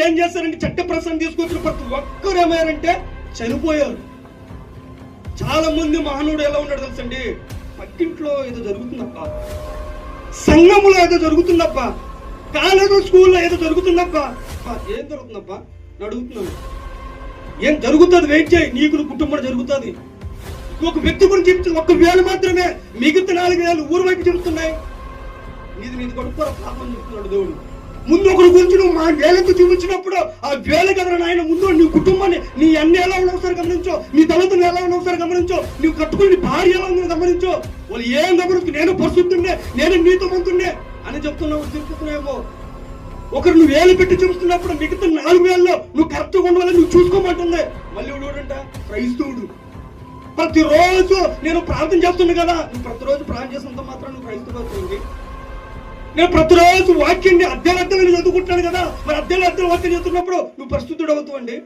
ఏం చేస్తారంటే చట్ట ప్రసంగం తీసుకొచ్చిన ప్రతి ఒక్కరు ఏమయ్యారంటే చనిపోయారు. చాలా మంది మహానుడు ఎలా ఉన్నాడు తెలుసండి? పక్కింట్లో ఏదో జరుగుతుందప్ప. సంఘములో ఏదో జరుగుతుందప్ప. కాలేజీ స్కూల్లో ఏదో జరుగుతుందప్ప. ఏం జరుగుతుందప్ప? నేను అడుగుతున్నాను. ఏం జరుగుతుంది? వెయిట్ చేయి. నీకు కుటుంబం జరుగుతుంది. ఒక వ్యక్తి గురించి చెప్తుంది ఒక్క వేలు మాత్రమే మిగతా నాలుగు వేలు ఊరు వైపు చెబుతున్నాయి. నీది నీది కొడుకు పాపం చెప్తున్నాడు దేవుడు. ముందు ఒకరి గురించి నువ్వు మా వేలతో చూపించినప్పుడు ఆ వేల కదరా నాయన ముందు నీ కుటుంబాన్ని నీ అన్ని ఎలా ఉన్న ఒకసారి గమనించో. నీ తల్లిదండ్రులు ఎలా ఉన్న ఒకసారి గమనించో. నువ్వు కట్టుకుని నీ భార్య ఎలా ఉందని గమనించో. వాళ్ళు ఏం గమనిస్తూ నేను పరిశుద్ధుండే నేను నీతో మంతుండే అని చెప్తున్నావు తిరుగుతున్నాయేమో ఒకరు నువ్వు వేలు పెట్టి చూపిస్తున్నప్పుడు మిగతా నాలుగు వేలలో నువ్వు కరెక్ట్గా ఉండాలని నువ్వు చూసుకోమంటుంది. మళ్ళీ ఎవడంట క్రైస్తవుడు. ప్రతిరోజు నేను ప్రార్థన చేస్తున్నా కదా నువ్వు ప్రతిరోజు ప్రార్థన చేసినంత మాత్రం నువ్వు క్రైస్తవుడు అవుతుంది నేను ప్రతిరోజు వాక్యాన్ని అద్దెలు అద్దెలు చదువుకుంటున్నాను కదా. మరి అద్దెలు అద్దెలు వాక్యం చదువుతున్నప్పుడు నువ్వు ప్రస్తుతుడు అవుతావండి